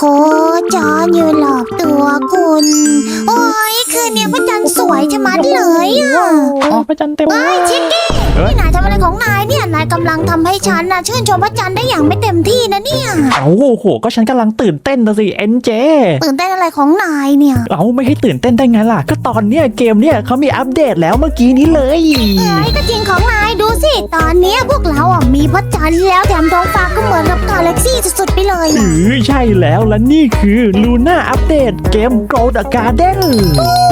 โคจรอยู่รอบตัวคุณ โอ้ คืนเนี้ยพระจันทร์สวยชะมัดเลยอะอ๋อพระจันทร์เต็มเอ้ยชิคกี้เอ้ยนี่นายทำอะไรของนายเนี่ยนายกำลังทำให้ฉันนะชื่นชมพระจันทร์ได้อย่างไม่เต็มที่นะเนี่ยเอาโอ้โห ก็ฉันกำลังตื่นเต้นนะสิเอ็นเจตื่นเต้นอะไรของนายเนี่ย เอาไม่ให้ตื่นเต้นได้ไงล่ะ ก็ตอนเนี้ยเกมเนี้ยเขามีอัปเดตแล้วเมื่อกี้นี้เลยเอ้ยก็จริงของนายดูสิตอนเนี้ยพวกเราอะมีพระจันทร์แล้วแถมท้องฟ้าก็เหมือนกับกาแล็กซี่สุดๆไปเลยอือะอใช่แล้วและนี่คือลูน่าอัปเดตเกม Gold Garden โอ้สุดยอด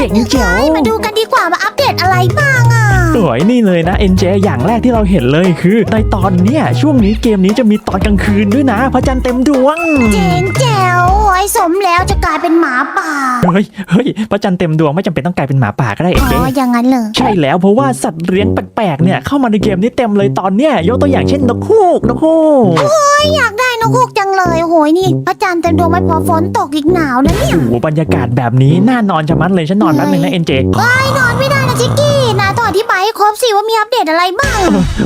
เจ๋งแจ๋วเอ้ยมาดูกันดีกว่าว่าอัปเดตอะไรบ้างอะสวยนี่เลยนะเอ็นเจอย่างแรกที่เราเห็นเลยคือ ในตอนเนี้ยช่วงนี้เกมนี้จะมีตอนกลางคืนด้วยนะพระจันทร์เต็มดวง เจ๋งแจ๋วโอ้ยสมแล้วจะกลายเป็นหมาป่า เฮ้ยเฮ้ยพระจันทร์เต็มดวงไม่จำเป็นต้องกลายเป็นหมาป่าก็ได้เอ็นอ๋เจออย่างนั้นเลยใช่แล้วเพราะว่าสัตว์เลี้ยงแปลกๆเนี่ยเข้ามาในเกมนี้เต็มเลยตอนเนี้ยยกตัวอย่างเช่นนกฮูกนกฮูกอยากได้ นกฮูกจังเลยโหยนี่พระจันทร์เต็มดวงไม่พอฝนตกอีกหนาวนะเนี่ยโอ้โหบรรยากาศแบบนี้น่านอนจะมัดเลยฉันนอนแป๊บนึงนะเอ็นเจไอ้ยนอนไม่ได้นะชิกกี้นายต้องอธิบายให้ครบสิว่ามีอัปเดตอะไรบ้าง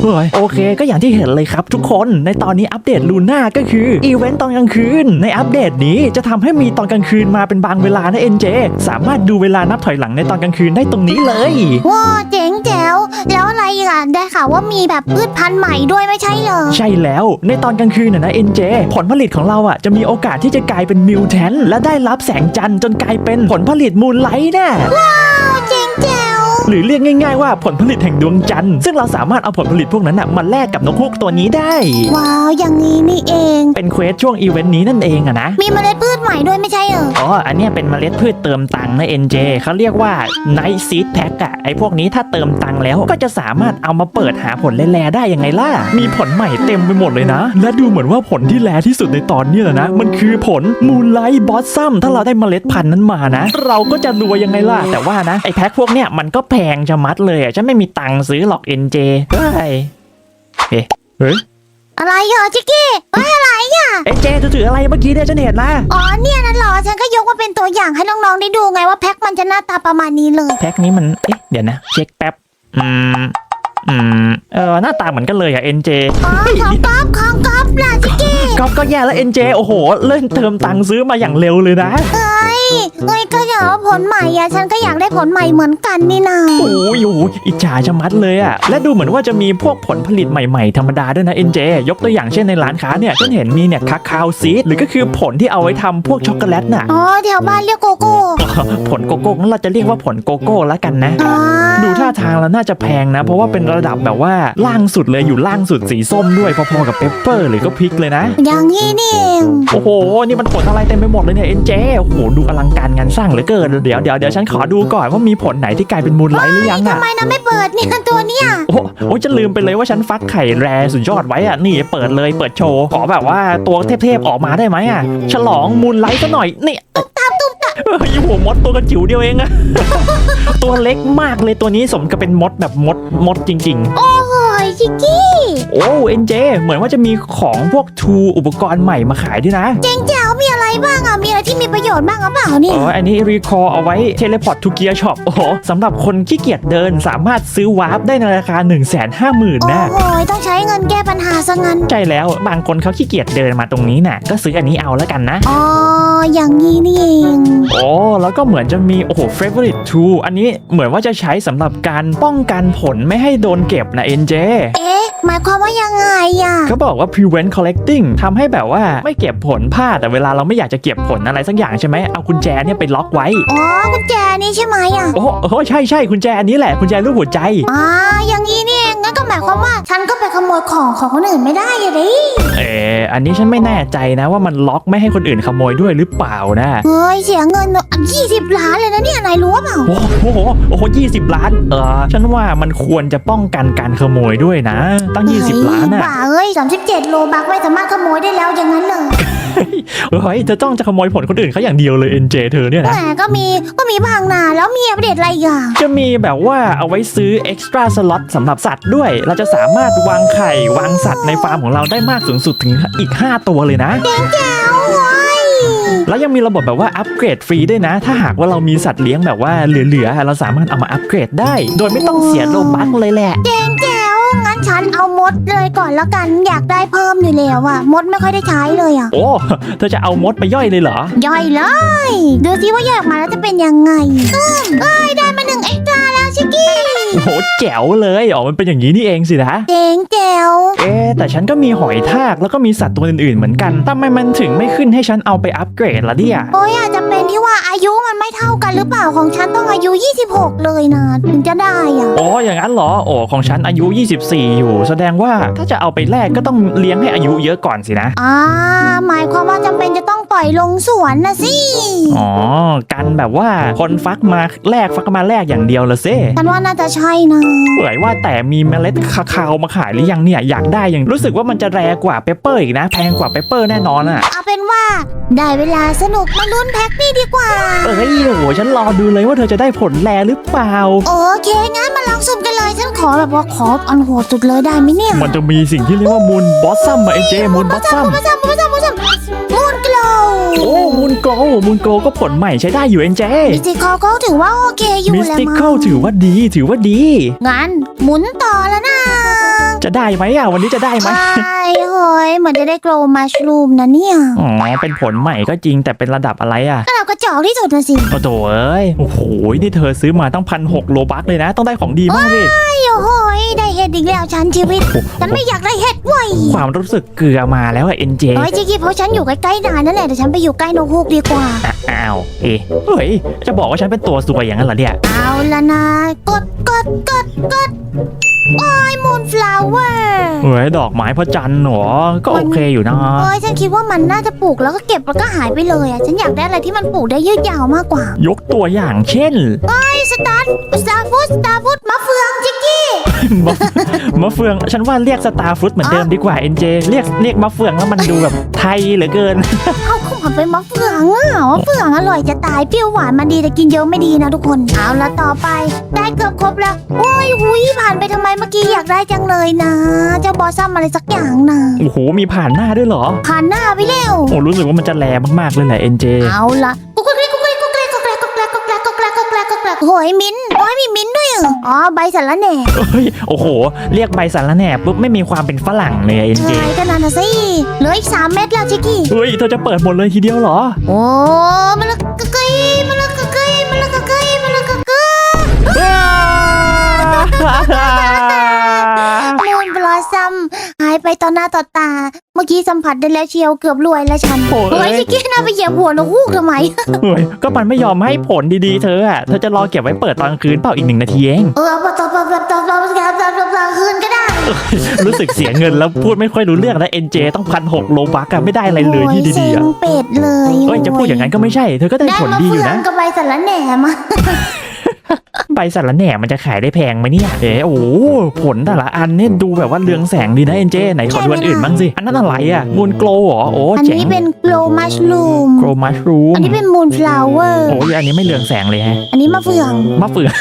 เฮ้ยโอเค ก็อย่างที่เห็นเลยครับทุกคนในตอนนี้อัปเดตลูน่าก็คืออีเวนต์ตอนกลางคืน ในอัปเดตนี้จะทำให้มีตอนกลางคืนมาเป็นบางเวลานะเอ็นเจสามารถดูเวลานับถอยหลังในตอนกลางคืนได้ตรงนี้เลย ว้าเจ๋งแจ๋วแล้วอะไรอีกอะได้ข่าวว่ามีแบบพืชพันธุ์ใหม่ด้วยไม่ใช่เหรอ ใช่แล้วในตอนกลางคืนน่ะนะเอ็นเจผลผลิตของเราอะจะมีโอกาสที่จะกลายเป็นมิวแทนและได้รับแสงจันทร์จนกลายเป็นผลผลิตมูลไลท์น่ รือเรียกง่ายๆว่าผลผลิตแห่งดวงจันทร์ซึ่งเราสามารถเอาผลผลิตพวกนั้นน่ะมาแลกกับนกฮูกตัวนี้ได้ ว้าวอย่างนี้นี่เอง เป็นเควสช่วงอีเวนต์นี้นั่นเองอะนะ มีเมล็ดพืชใหม่ด้วยไม่ใช่เหรอ อ๋อ อันเนี้ยเป็นเมล็ดพืชเติมตังค์นะ NJ เขาเรียกว่า Night Seed Pack อะไอพวกนี้ถ้าเติมตังค์แล้วก็จะสามารถเอามาเปิดหาผลแร่ๆได้ยังไงล่ะ มีผลใหม่เต็มไปหมดเลยนะ และดูเหมือนว่าผลที่แร่ที่สุดในตอนนี้แหละนะ มันคือผล Moonlight Blossom ถ้าเราได้เมล็ดพันธุ์นั้นมานะ เราก็จะรวยยังไงล่ะ แต่ว่านะไอแพ็คพวกเนี้ยมันก็แพงจะมัดเลยอะฉันไม่มีตังค์ซื้อหรอก NJ เฮ้ยเฮ้ยเฮ้ยอะไรเหรอชิกกี้เฮ้ยอะไรอะเอ็นเจเธอถืออะไรเมื่อกี้เนี่ยฉันเห็นนะอ๋อเนี่ยนั่นเหรอฉันก็ยกมาเป็นตัวอย่างให้น้องๆได้ดูไงว่าแพ็คมันจะหน้าตาประมาณนี้เลย แพ็คนี้มันเอ๊ะเดี๋ยวนะ เช็คแป๊บอืม อืมเออหน้าตาเหมือนกันเลยอะ NJ อ๋อของก๊อฟของก๊อฟล่ะชิกกี้ก็ก็แย่แล้ว NJ โอ้โห เล่นเติมตังค์ซื้อมาอย่างเร็วเลยนะเอ้ยเอ้ยก็อยากว่าผลใหม่อะฉันก็อยากได้ผลใหม่เหมือนกันนี่นาโอ้ยโอ้ยอิจฉาจะมัดเลยอะและดูเหมือนว่าจะมีพวกผลผลิตใหม่ๆ ธรรมดาด้วยนะ NJ ยกตัวอย่างเช่นในร้านค้าเนี่ยฉันเห็นมีเนี่ยคาคาวซีดหรือก็คือผลที่เอาไว้ทำพวกช็อกโกแลตน่ะอ๋อแถวบ้านเรียกโกโก้ผลโกโก้งั้นเราจะเรียกว่าผลโกโก้แล้วกันนะอ๋อดูท่าทางแล้วน่าจะแพงนะ เพราะว่าเป็นระดับแบบว่าล่างสุดเลยอยู่ล่างสุดสีส้มด้วยพอๆกับเปปเปอร์หรือก็พริกเลยนะ อย่างนี้นี่เองโอ้โห นี่มันผลอะไรเต็มไปหมดเลยเนี่ยเอ็นเจโอ้โหดูอลังการงานสร้างเหลือเกินเดี๋ยวเดี๋ยวเดี๋ยวฉันขอดูก่อนว่ามีผลไหนที่กลายเป็นมูลไลท์หรือยังทำอะไมนะไม่เปิดเนี่ยตัวเนี่ยโอ้โหโอ้ยจะลืมไปเลยว่าฉันฟักไข่แรสุดยอดไว้อะ นี่เปิดเลยเปิดโชว์ ขอแบบว่าตัวเทพๆ ออกมาได้ไหมอะ ฉลองมูลไลท์ซะหน่อย นี่ตุ๊บตามตุ๊บตาม เฮ้ยหัวมดตัวกระจิ๋วเดียวเองอะ ตัวเล็กมากเลยตัวนี้สมกับเป็นมดแบบมดมดจริง ๆ โอ้ยชิกกี้โอ้เอ็นเจเหมือนว่าจะมีของพวกทูอุปกรณ์ใหม่มาขายด้วยนะเจ๋งแจ๋วมีอะไรบ้างอะมีอะไรที่มีประโยชน์บ้างหรือเปล่าเนี่ยอ๋ออันนี้รีคอร์เอาไว้เทเลพอร์ตทูเกียร์ช็อปโอ้โหสำหรับคนขี้เกียจเดินสามารถซื้อวาร์ปได้ในราคา 1 5 0 0 0 0นะโอ้ยต้องใช้เงินแก้ปัญหาซะงั้น ใช่แล้วบางคนเขาขี้เกียจเดินมาตรงนี้น่ะ ก็ซื้ออันนี้เอาแล้วกันนะ อ๋อ อย่างนี้นี่เองโอ้แล้วก็เหมือนจะมี โอ้โห favorite tool อันนี้เหมือนว่าจะใช้สำหรับการป้องกันผลไม่ให้โดนเก็บนะเอ็นเจ เอ๊ะ หมายความว่ายังไงอะเขาบอกว่า prevent collecting ทำให้แบบว่าไม่เก็บผลพลาดแต่เวลาเราไม่อยากจะเก็บผลอะไรสักอย่างใช่ไหมเอากุญแจเนี่ยไปล็อกไว้ อ๋อกุญแจนี่ใช่ไหมอะโอ้โหใช่ใช่กุญแจอันนี้แหละกุญแจรูปหัวใจ อ่าอย่างนี้นี่เองงั้นก็หมายความว่า ฉันก็ไปขโมยของของคนอื่นไม่ได้อะดิ เอออันนี้ฉันไม่แน่ใจนะว่ามันล็อกไม่ให้คนอื่นขโมยด้วยหรือเปล่านะเฮ้ยเสียเงินยี่สิบล้านเลยนะเนี่ยนายรู้เปล่าโอ้โหโอ้โหยี่สิบล้านเออฉันว่ามันควรจะป้องกันการขโมยด้วยนะ ตั้ง20ล้านอะบ้าเอ้ยสามสิบเจ็ดโลบักไม่สามารถขโมยได้แล้วอย่างนั้นเลยเฮ้ยจะต้องจะขโมยผลคนอื่นเขาอย่างเดียวเลย NJ เธอเนี่ยแหนะมก็มีก็มีบางนาแล้วมีอัปเดตอะไรอีกอะจะมีแบบว่าเอาไว้ซื้อ extra slot สำหรับสัตว์ด้วย เราจะสามารถวางไข่ วางสัตว์ในฟาร์มของเราได้มากสูงสุดถึงอีก 5 ตัวเลยนะแจ๋วเว้ย แล้วยังมีระบบแบบว่าอัปเกรดฟรีด้วยนะ ถ้าหากว่าเรามีสัตว์เลี้ยงแบบว่าเหลือๆเราสามารถเอามาอัปเกรดได้ โดยไม่ต้องเสียโลบัคเลยแหละ เจ๋งแจ๋วงั้นฉันเอามดเลยก่อนแล้วกัน อยากได้เพิ่มอยู่แล้วอะมดไม่ค่อยได้ใช้เลยอะโอ้ เธอจะเอามดไปย่อยเลยเหรอ ย่อยเลย ดูสิว่าแยกมาแล้วจะเป็นยังไงอืมเอ้ยได้มาหนึ่งเอ็กซ์ตร้าแล้วชิกกี้ โอ้โหแจ๋วเลยอ๋อมันเป็นอย่างนี้นี่เองสินะ เจ๋งแจ๋วเอ๊ะแต่ฉันก็มีหอยทากแล้วก็มีสัตว์ตัวอื่นๆเหมือนกันทำไมมันถึงไม่ขึ้นให้ฉันเอาไปอัปเกรดล่ะเนี่ยโอ้ยอาจจะเป็นที่ว่าอายุมันไม่เท่ากันหรือเปล่าของฉันต้องอายุ 26 เลยนะ ถึงจะได้อะอ๋ออย่างนั้นเหรอโอ้ของฉันอายุ 24 อยู่ แสดงว่าถ้าจะเอาไปแลกก็ต้องเลี้ยงให้อายุเยอะก่อนสินะอ่าหมายความว่าจำเป็นจะต้องปล่อยลงสวนนะสิอ๋อกันแบบว่าคนฟักมาแลกฟักมาแลกอย่างเดียวละเซ่ฉันว่าน่าจะใช่นะเปื่อยว่าแต่มีเมล็ดคาคาวมาขายหรือยังเนี่ยอยากได้อย่างรู้สึกว่ามันจะแรงกว่าเปเปอร์อีกนะ แพงกว่าเปเปอร์แน่นอนอะเอาเป็นว่า ได้เวลาสนุกมาลุ้นแพ็คนี่ดีกว่า เอ้ยโอ้โหฉันรอดูเลยว่าเธอจะได้ผลแลหรือเปล่า โอเคงั้นมาลองสุ่มกันเลยฉันขอแบบว่าขออันโหดสุดเลยได้ไหมเนี่ยมันจะมีสิ่งที่เรียกว่ามูลบอสซัมมาเอเจมูลบอสซัมมาซ้ำมาซ้ำมาซ้ำมูน กลวโอ้มูลโกลมูลโกลก็ผลใหม่ใช้ได้อยู่เอ็นเจมิสติคอลก็ถือว่าโอเคอยู่มิสแล้วติมั้คอลงถือว่าดีถือว่าดี งั้นหมุนต่อแล้วนะ จะได้ไหมอะวันนี้จะได้ไหมใช่เฮ้ยเหมือนจะได้โกลมัชรูมนะเนี่ยอ๋อเป็นผลใหม่ก็จริงแต่เป็นระดับอะไรอะก็เรากระจอกที่สุดนะสิโอ้โถเอ้ยโอ้โหนี่เธอซื้อมาตั้งพันหกโลบักเลยนะ ต้องได้ของดีมากสิไอ้โอ้โหยได้เห็ดอีกแล้วฉันชีวิตฉันไม่อยากได้เห็ดเว้ยความรู้สึกเกลือมาแล้วอะเอ็นเจเฮ้ยจิกกี้เพราะฉันอยู่ใกล้ๆนายนั่นแหละแต่ฉันไปอยู่ใกล้นกฮูกดีกว่าอ้าวเอ๊ะเฮ้ยจะบอกว่าฉันเป็นตัวสวยอย่างนั้นเหรอเนี่ยเอาละนะกดกดกดกด โอ้ยมูนฟลาวเวอร์เฮ้ยดอกไม้พระจันทร์เหรอ ก็โอเคอยู่นะเฮ้ยฉันคิดว่ามันน่าจะปลูกแล้วก็เก็บแล้วก็หายไปเลยอะ ฉันอยากได้อะไรที่มันปลูกได้ยืดยาวมากกว่า ยกตัวอย่างเช่นไอ้สตาร์สตาร์ฟูดสตาร์ฟูดมะเฟืองจิกกี้ มะมะเฟือง ฉันว่าเรียกสตาร์ฟรุตเหมือนเดิมดีกว่าเอ็นเจเรียกเรียกมะเฟืองแล้วมันดูแบบไทยเหลือเกิน เอาเข้ามาเป็นมะเฟืองอะมะเฟืองอร่อยจะตายเปรี้ยวหวานมันดีแต่กินเยอะไม่ดีนะทุกคน เอาละต่อไป ได้เกือบครบแล้ว โอ้ยหุยผ่านไปทำไมเมื่อกี้อยากได้จังเลยนะ เจ้าบอสซัมอะไรสักอย่างนะโอ้โหมีผ่านหน้าด้วยเหรอ ผ่านหน้าไปเร็วโอ้รู้สึกว่ามันจะแรงมากๆเลยแหละเอ็นเจเอาละกุ๊กกุ๊กกุ๊กกุ๊กกุ๊กกุ๊กกุ๊กกุ๊กกุ๊กกุ๊กกุ๊กกุ๊กกุ๊กกุ๊กกุ๊กกุ๊กกุ๊กโหยมิ้นโอ้ยมีมิ้นด้วยเหร ออ๋อใบสาระแหน่เฮ้ยโอ้โห เรียกใบสารแหน่ปุ๊บไม่มีความเป็นฝรั่งเลยเอ็นเจใช่ก็นั่นนะสิเหลืออีกสามเม็ดแล้วชิคกี้เฮ้ยเธอจะเปิดหมดเลยทีเดียวเหรอ โอ้มาละกะกยมาละายไปต่อหน้าต่อตา เมื่อกี้สัมผัสได้แล้วเชียวเกือบรวยแล้วฉันโอ้ยชิคกี้น่าไปเหยียบหัวนกฮูกทำไม เฮ้ยก็มันไม่ยอมให้ผลดีๆเธออะ เธอจะรอเก็บไว้เปิดตอนกลางคืนเปล่าอีกหนึ่งนาทีเอง เออเอาไปต่อไปต่อไปต่อไปต่อไปต่อไกลางคืนก็ได้รู้สึกเสียเงินแล้วพูดไม่ค่อยรู้เรื่องแล้วเอ็นเจต้องพันหกโลบาร์กันไม่ได้อะไรเลยที่ดีๆโอ้อะเป็ดเลยเอ้ยจะพูดอย่างนั้นก็ไม่ใช่ เธอก็ได้ได้ผลมาดีอเฟืยู่อนะ ก็ใบสารแหน่มา ใบสารแหน่มันจะขายได้แพงไหมเนี่ยเอ๋โอ้โหผลแต่ละอันเนี่ยดูแบบว่าเรืองแสงดีนะเอ็นเจไหนขอดูอันอื่นบ้างสิ อันนั้นอะไรอะมูนโกลเหรอโอ้อันเจ๋งนี้เป็นโกลมัชลูม โกลมัชรูมอันนี้เป็นมูนฟลาวเวอร์ โอ้ยอันนี้ไม่เรืองแสงเลยฮะอันนี้มะเฟือง มะเฟือง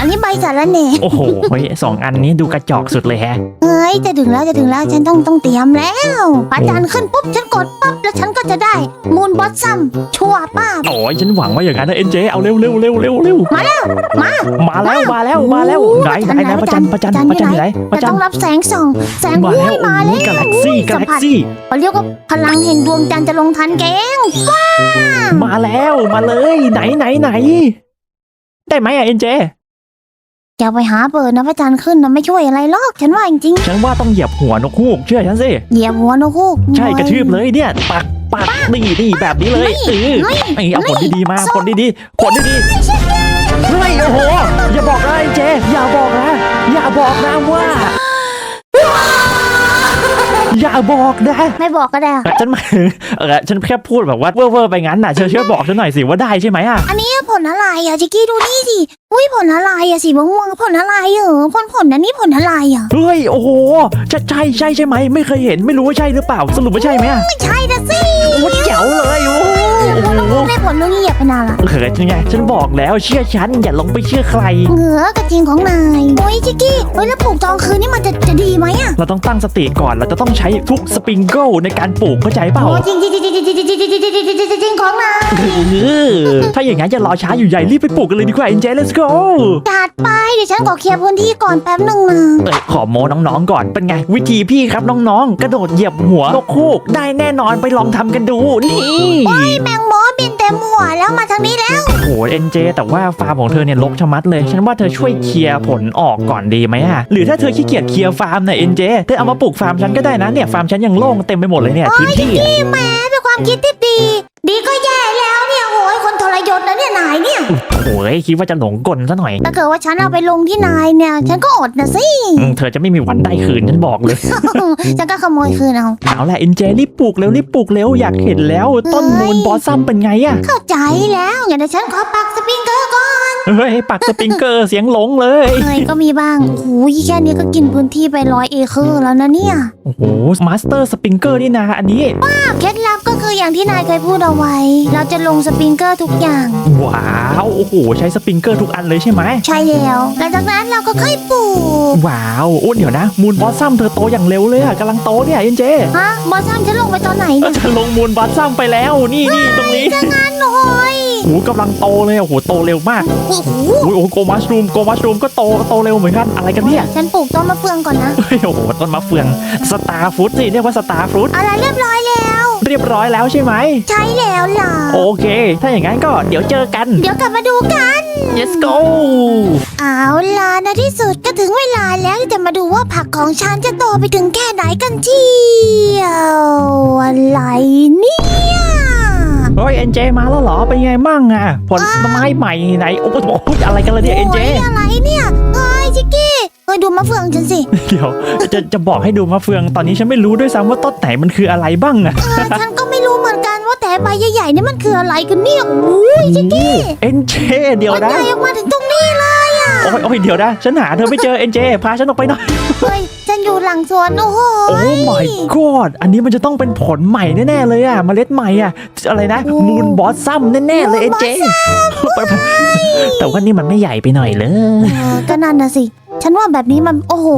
อันนี้ใบสาระแหน่โอ้โหเฮ้ยสองอันนี้ดูกระจอกสุดเลยแฮะ เฮ้ยจะถึงแล้วจะถึงแล้วฉันต้องต้องเตรียมแล้วพระจันทร์ขึ้นปุ๊บฉันกดปั๊บแล้วฉันก็จะได้มูนบอสซัมชัวร์ป้าบโอ้ยฉันหวังว่าอย่างนั้นนะเอ็นเจเอาเร็วเร็วเร็วเร็วเร็วมาแล้ว มา มาแล้วมาแล้วมาแล้วไหนไหนไหนประจันประจันประจันอยู่ไหนปแต่ระจัต้นองรับแสงส่อง แสงมาอุ้แล้ยวมาโอ้แล้วยกาแล็กซี่กาสัมแล็กผัสซี่เขาเรียกว่าพลังแห่งดวงจันทร์จะลงทันแกงมาแล้วมาเลยไหนไหนไหน ได้ไหมอะเอ็นเจ อย่าไปหาเปิดนะพระจันทร์ขึ้นนะไม่ช่วยอะไรหรอกฉันว่าจริงฉันว่าต้องเหยียบหัวนกฮูกเชื่อฉันสิๆเหยียบหัวนกฮูก ใช่กระทืบเลยเนี่ยปักปักนี่นี่แบบนี้เลยเออไม่ไอ้เอาผลดีๆมาส้มผลดีๆผลดีๆเฮ้ยโอ้โหอย่าบอกนะไอ้เจอย่าบอกนะอย่าบอกนะว่า อย่าบอกนะไม่บอกก็ได้ฉันหมายถึงเออฉันแค่พูดแบบว่าเว่อร์ๆไปงั้นน่ะเชื่อเชื่อบอกฉันหน่อยสิว่าได้ใช่ไหมอะอันนี้ผลอะไรอะจิกกี้ดูนี่สิอุ้ยผลอะไรอะสีม่วงๆผลอะไรเหรอผลผลอันนี้ผลอะไรอะเฮ้ยโอ้โหจะใช่ใช่ใช่ไหมไม่เคยเห็นไม่รู้ว่าใช่หรือเปล่าสรุปว่าใช่ไหมอะไม่ใช่นะสิโอ้แจ๋วเลยโอ้ โอย่าพูดว่าได้ผลลุงเหยียบไปนานละเขินยังไงฉันบอกแล้วเชื่อฉันอย่าลงไปเชื่อใคร เหงือกระจิงของนายโอ้ยชิกกี้เฮ้ยแล้วปลูกตอนคืนนี่มันจะจะดีไหมอะเราต้องตั้งสติก่อนเราจะต้องใช้ทุกสปริงเกิลในการปลูกเข้าใจเปล่าโอ้จริงจริงจริงจริงจริงจริงจริงจริงจริงจริงจริงของนายเออถ้าอย่างนั้นจะรอช้าอยู่ใหญ่รีบไปปลูกกันเลยดีกว่า NJ let's go จัดไปเดี๋ยวฉันขอเคลียร์พื้นที่ก่อนแป๊บหนึ่งนะเอ้ยขอโมน้องๆก่อนเป็นไง วิธีพี่ครับน้องๆ กระโดดเหยียบหัวนกคูกได้แน่นอนไปลองทำกันดูนี่แมงมอบินเต็มหัวแล้วมาทางนี้แล้ว โอ้เอ็นเจแต่ว่าฟาร์มของเธอเนี่ยลกชะมัดเลย ฉันว่าเธอช่วยเคลียร์ผลออกก่อนดีไหมอะหรือถ้าเธอขี้เกียจเคลียร์ฟาร์มเนี่ยเอ็นเจเธอเอามาปลูกฟาร์มฉันก็ได้นะเนี่ยฟาร์มฉันยังโล่งเต็มไปหมดเลยเนี่ยพื้นที่อะนี่แหม้เป็นความคิดที่ดี ดีก็แย่แล้วเนี่ยโอ้ยคนทรยศนะเนี่ยนายเนี่ยโอ้ ยคิดว่าจะหลงกลซะหน่อยถ้าเกิดว่าฉันเอาไปลงที่นายเนี่ย ฉันก็อดนะสิ อืมเธอจะไม่มีวันได้คืนฉันบอกเลยฉันก็ขโมยคืนเอา เอาละเอ็นเจรีบปลูกเร็วรีบปลูกเร็วอยากเห็นแล้ว ต้นมูลบอสซัมเป็นไงอะเข้าใจแล้วงั้นเดี๋ยวฉันขอปักสปริงเกอร์ก่อน เฮ้ยปักสปริงเกอร์เสียงหลงเลยเฮ้ยก็มีบ้างโอ้โหแค่นี้ก็กินพื้นที่ไปร้อยเอเคอร์แล้วนะเนี่ยโอ้โหมาสเตอร์สปริงเกอร์นี่นะอันนี้เคล็ดลับก็คืออย่างที่นายเคยพูดเอาไว้ เราจะลงสปริงเกอร์ทุกอย่าง ว้าวโอ้โหใช้สปริงเกอร์ทุกอันเลยใช่ไหมใช่แล้วหลังจากนั้นเราก็ค่อยปลูกว้าวโอ้เดี๋ยวนะ มูลบอสซัมเธอโตอย่างเร็วเลยอะกำลังโตเนี่ยเอ็นเจฮะบอสซัมฉันลงไปตอนไหนเอเนี่อยฉันลงมูลบอสซัมไปแล้วนี่นี่ตรงนี้จะงานโอ้ย โอ้โหกำลังโตเลยโอ้โหโตเร็วมากโอ้โหโอ้โหโกมัชรูมโกมัชรูมก็โตโตเร็วเหมือนกันอะไรกันเนี่ยฉันปลูกต้นมะเฟืองก่อนนะเฮ้ยโอ้โหต้นมะเฟืองสตาร์ฟรุตสิเรียกว่าสตาร์ฟรุตอะไรเรียบร้อยแล้ว เรียบร้อยแล้วใช่ไหมใช่แล้วล่ะโอเค ถ้าอย่างนั้นก็เดี๋ยวเจอกัน เดี๋ยวกลับมาดูกัน let's go เอาล่ะในที่สุดก็ถึงเวลาแล้วที่จะมาดูว่าผักของฉันจะโตไปถึงแค่ไหนกันเชียวอะไรเนี่ย เฮ้ยเอ็นเจมาแล้วเหรอเป็นไงมั่งอะผลไม้ใหม่ไหนโอ้โหอะไรกันเลยเนี่ยเอ็นเจโยอะไรเนี่ยเฮ้ยชิกกี้เฮ้ยดูมะเฟืองฉันสิเดี๋ยวจะจะบอกให้ดูมะเฟืองตอนนี้ฉันไม่รู้ด้วยซ้ำว่าต้นไหนมันคืออะไรบ้างอะเออฉันก็ไม่รู้เหมือนกันว่าแต่ใบใหญ่ๆนี่มันคืออะไรกันเนี่ยอุ้ยชิกกี้เอ็นเจเดี๋ยวมันนะใหญ่ออกมาถึงตรงนี้เลยอะโอ้ยโอ้ยเดี๋ยวนะฉันหาเธอไม่เจอเอ็นเจพาฉันออกไปหน่อยเฮ้ยฉัน อยู่หลังสวน โอ้โหโอ้ my god อันนี้มันจะต้องเป็นผลใหม่แน่ๆเลยอะเมล็ดใหม่อะอะไรนะมูนบอสซัมแน่ๆเลยเอ็นเจแต่ว่านี่มันไม่ใหญ่ไปหน่อยเลยเออก็นั่นนะสิ ฉันว่าแบบนี้มันโอ้โห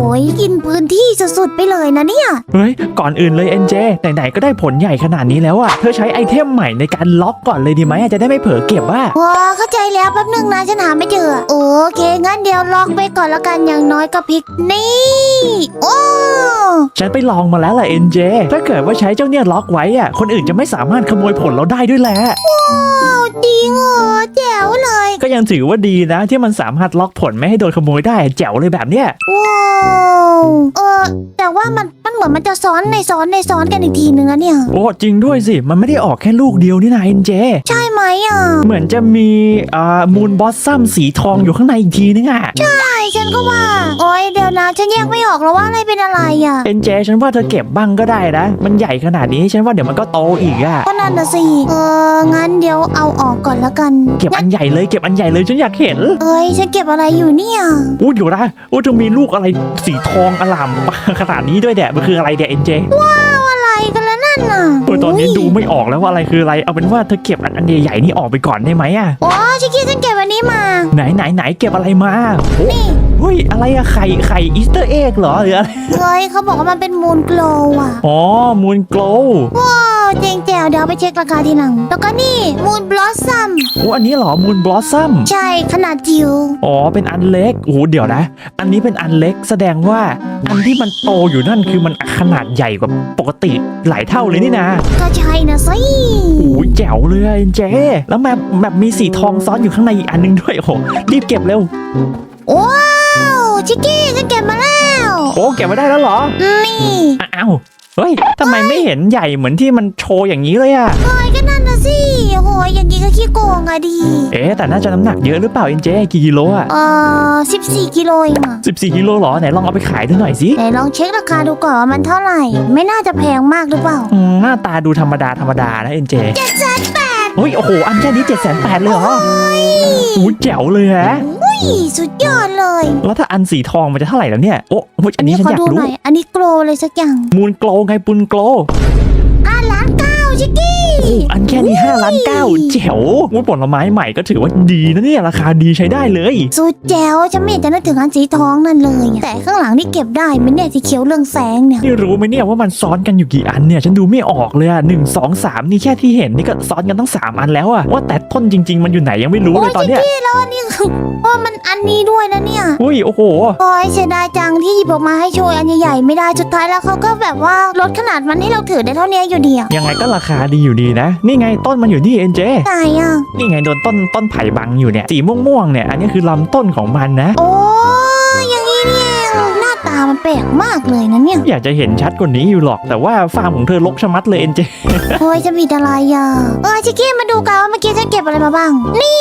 กินพื้นที่สุดๆไปเลยนะเนี่ย เฮ้ย ก่อนอื่นเลยเอ็นเจไหนๆก็ได้ผลใหญ่ขนาดนี้แล้วอะเธอใช้ไอเทมใหม่ในการล็อกก่อนเลยดีไหมอะจะได้ไม่เผลอเก็บว่าว้าเข้าใจแล้วแป๊บหนึ่งนะฉันหาไม่เจอ โอเค งั้นเดี๋ยวล็อกไปก่อนละกันอย่างน้อยก็พลิกนี่ โอ้ฉันไปลองมาแล้วแหละเอ็นเจถ้าเกิดว่าใช้เจ้าเนี่ยล็อกไว้อะคนอื่นจะไม่สามารถขโมยผลเราได้ด้วยแหละาว จริงเหรอแจ๋วเลยก็ยังถือว่าดีนะ ที่มันสามารถล็อกผลไม่ให้โดนขโมยได้แจ๋วเลยแบบเนี้ยว้าวเออแต่ว่ามันมันเหมือนมันจะซ้อนในซ้อนในซ้อนกันอีกทีนึงนะเนี่ยโอ้จริงด้วยสิมันไม่ได้ออกแค่ลูกเดียวนี่นะเอ็นเจ ใช่ไหมอะเหมือนจะมีอ่ามูนบอสซัมสีทองอยู่ข้างในอีกทีนึงอะใช่ฉันก็ว่า โอ้ยเดี๋ยวนะฉันแยกไม่ออกแล้วว่าอะไรเป็นอะไรอะเอ็นเจฉันว่าเธอเก็บบ้างก็ได้นะ มันใหญ่ขนาดนี้ฉันว่าเดี๋ยวมันก็โตอีกอะก็นั่นนะสิเอองั้นเดี๋ยวเอาออกก่อนละกันเก็บอันใหญ่เลยเก็บอันใหญ่เลยฉันอยากเห็นเอ้ยฉันเก็บอะไรอยู่เนี่ยอู้เดี๋ยวนะอู้จะมีลูกอะไรสีทองอลามขนาดนี้ด้วยเนี่ยมันคืออะไรเนี่ยเอ็นเจเอาอะไรกันแล้วนั่นน่ะเออตอนนี้ดูไม่ออกแล้วว่าอะไรคืออะไรเอาเป็นว่าเธอเก็บอันอันใหญ่ๆนี่ออกไปก่อนได้ไหมอะโอ้ชิคกี้ฉันเก็บอันนี้มา ไหนไหนไหนเก็บอะไรมาโอ้นี่เฮ้ยอะไรอะไข่ไข่อีสเตอร์เอ็กเหรอหรืออะไรเฮ้ยเขาบอกว่ามันเป็นมูนโกลว์อะ อ๋อมูนโกลว้าวเจ๋งแจ๋วเดี๋ยวเอาไปเช็คราคาทีหลัง แล้วก็นี่มูนบลอสซัมโอ้อันนี้เหรอมูนบลอสซัมใช่ขนาดจิ๋วอ๋อเป็นอันเล็กโอ้เดี๋ยวนะ อันนี้เป็นอันเล็กแสดงว่าอันที่มันโตอยู่นั่นคือมันขนาดใหญ่กว่าปกติหลายเท่าเลยนี่นะก็ใช่นะสิโอ้ยแจ๋วเลยอะเจแล้วแบบแบบมีสีทองซ้อนอยู่ข้างในอีกอันนึงด้วยโอ้โหรีบเก็บเร็วว้าว ชิคกี้ฉันเก็บมาแล้ว โอ้เก็บมาได้แล้วเหรอนี่อ้าวเฮ้ยทำไมไม่เห็นใหญ่เหมือนที่มันโชว์อย่างนี้เลยอะเฮ้ยก็นั่นนะสิโอ้โหอย่างนี้ก็ขี้โกงอะดีเอ๊ะแต่น่าจะน้ำหนักเยอะหรือเปล่าเอ็นเจกี่กิโลอะเออสิบสี่กิโลเองอะ14กิโลเหรอไหนลองเอาไปขายดูหน่อยสิไหนลองเช็คราคาดูก่อนว่ามันเท่าไหร่ ไม่น่าจะแพงมากหรือเปล่าอืมหน้าตาดูธรรมดาธรรมดานะเอ็นเจเจ็ดแสนแปดเฮ้ยโอ้โหอันแค่นี้เจ็ดแสนแปดเลยเหรอโอ้ยแจ๋วเลยฮะอุ้ ยสุดยอดเลยแล้วถ้าอันสีทองมันจะเท่าไหร่แล้วเนี่ย โอ้โหอันนี้ฉันขออยากดูรู้หน่อยอันนี้โกลเลยสักอย่าง มูลโกลไงปุนโกลอะล้านเก้าชิคกี้ อันแค่นี้5ล้านเก้าแจ๋วว่าผลไม้ใหม่ก็ถือว่าดีนะเนี่ยราคาดีใช้ได้เลยสุดแจ๋วจะไม่เห็นจะนึกถึงอันสีทองนั่นเลยอะแต่ข้างหลังนี่เก็บได้ไหมเนี่ยสีเขียวเรื่องแสงเนี่ยนี่รู้ไหมเนี่ยว่ามันซ้อนกันอยู่กี่อันเนี่ยฉันดูไม่ออกเลยอะหนึ่งสองสามนี่แค่ที่เห็นนี่ก็ซ้อนกันตั้งสามอันแล้วอะว่าแต่ต้นจริง ๆ มันอยู่ไหนยังไม่รู้เลยตอนเนี้ยพี่แล้วนี่ คือว่ามันอันนี้ด้วยนะเนี่ยอุ้ยโอ้โหโอ้ยเสียดายจังที่หยิบออกมาให้โชว์อันใหญ่ๆไม่ได้สุดท้ายแล้วเขาก็แบบว่าลดขนาดมันให้เราถือได้เท่านี้อยู่เดียวยังไงก็ราคาดีอยู่ดีนะ นี่ไงต้นมันอยู่นี่เอ็นเจไหนอะนี่ไงโดนต้นต้นไผ่บังอยู่เนี่ยสีม่วงๆเนี่ยอันนี้คือลำต้นของมันนะ โอ้ มันแปลกมากเลยนะเนี่ย อยากจะเห็นชัดกว่านี้อยู่หรอก แต่ว่าฟาร์มของเธอลกชะมัดเลยเอ็นเจ โอ้ยจะผิดอะไรอะเออชิคกี้มาดูกันว่าเมื่อกี้ฉันเก็บอะไรมาบ้าง นี่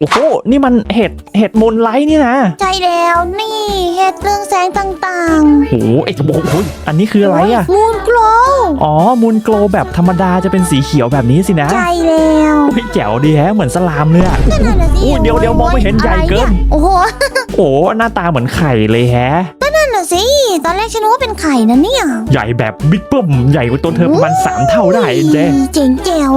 โอ้โห นี่มันเห็ดเห็ดมูลไลท์นี่นะใช่แล้วนี่เห็ดเรืองแสงต่างโอ้โหไอ้โอ้โหอันนี้คือๆอะไรอะ มูนโกลว์อ๋อ มูลโกลแบบธรรมดาจะเป็นสีเขียวแบบนี้สินะใช่แล้วโอ้ยแจ๋วดีแฮะ เหมือนสลามเลยอะนั่นน่ะสิอุ้ยเดี๋ยวเดี๋ยวมองไม่เห็นใหญ่เกิน อะไรยโอ้โห โอ้โหหน้าตาเหมือนไข่เลยแฮะนั่นน่ะสิ ตอนแรกฉันนึกว่าเป็นไข่นะเนี่ยใหญ่แบบบิ๊กเบิ้มใหญ่กว่าตัวเธอประมาณสามเท่าได้เอ็นเจเจ๋งแจ๋ว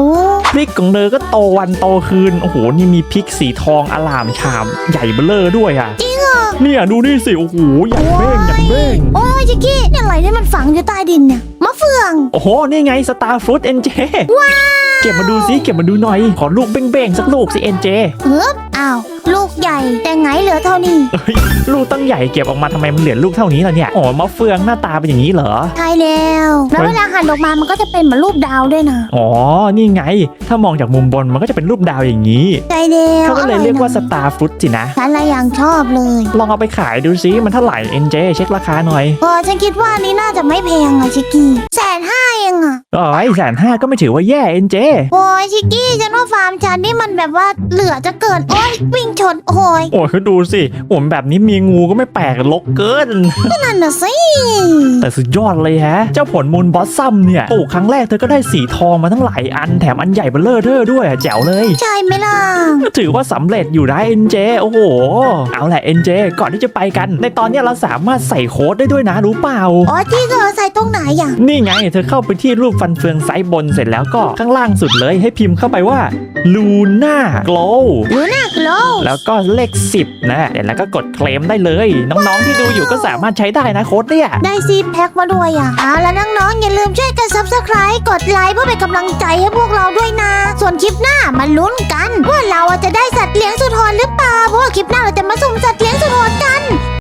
พริกของเธอก็โตวันโตคืน โอ้โห นี่มีพริกสีทองอลามชาม ใหญ่เบ้อเลอด้วยอะ จริงเหรอ เนี่ยดูนี่สิ โอ้โห ใหญ่เบ้งใหญ่เบ้งโอ้ยชิคกี้นี่อะไรเนี่ยมันฝังอยู่ใต้ดินเนี่ย มะเฟือง โอ้โห นี่ไงสตาร์ฟรุตเอ็นเจเก็บมาดูสิเก็บมาดูหน่อย ขอลูกเบ้งๆสักลูกสิเอ็นเจเอ๊บอ้าวลูกใหญ่แต่ไงเหลือเท่านี้เฮ้ยลูกตั้งใหญ่เก็บออกมาทำไมมันเหลือลูกเท่านี้ล่ะเนี่ยโอ้มะเฟืองหน้าตาเป็นอย่างนี้เหรอใช่แล้วแล้วเวลาหั่นออกมามันก็จะเป็นเหมือนรูปดาวด้วยนะอ๋อนี่ไง ถ้ามองจากมุมบนมันก็จะเป็นรูปดาวอย่างนี้ใช่แล้วเขาก็เลยเรียกว่าสออนะตาร์ฟรุตสินะฉันละยังชอบเลย ลองเอาไปขายดูซิมันเท่าไหร่เอ็นเจเช็คราคาหน่อยเออฉันคิดว่าอันนี้น่าจะไม่แพงอะชิคกี้แสนห้าเองอะอ๋อแสนห้าก็ไม่ถือว่าแย่เอ็นเจโอ้ยชิคกี้ฉันว่าฟาร์มฉันนี่มันแบบว่าเหลือจะเกินโอ้ยวิ่งชนโอ้ยโอ้ยเขาดูสิผมแบบนี้มีงูก็ไม่แปลกลกเกินนั่นน่ะสิแต่สุดยอดเลยฮะ เจ้าผลมูลบอสซัมเนี่ยปลูกครั้งแรกเธอก็ได้สีทองมาทั้งหลายอันแถมอันใหญ่เบ้อเลอเทอด้วยแจ๋วเลย ใช่ไหมล่ะก็ถือว่าสำเร็จอยู่นะเอ็นเจโอ้โห เอาแหละเอ็นเจก่อนที่จะไปกัน ในตอนเนี้ยเราสามารถใส่โค้ดได้ด้วยนะรู้เปล่าอ๋อที่เธอใส่ตรงไหนอะนี่ไง เธอเข้าไปที่รูปฟันเฟืองไซส์บนเสร็จแล้วก็ข้างล่างสุดเลยให้พิมพ์เข้าไปว่า Luna Glow ดูน่ากลัวแล้วก็เลข 10 นะเดี๋ยวแล้วก็กดเคลมได้เลย น้องๆที่ดูอยู่ก็สามารถใช้ได้นะโค้ดเนี่ย ได้ซีดแพ็คมาด้วยอะเอาแล้วน้องๆอย่าลืมช่วยกัน subscribe กดไลค์เพื่อเป็นกำลังใจให้พวกเราด้วยนะ ส่วนคลิปหน้ามาลุ้นกัน ว่าเราจะได้สัตว์เลี้ยงสุดฮอนหรือเปล่าเพราะว่าคลิปหน้าเราจะมาสุ่มสัตว์เลี้ยงสุดฮอนกัน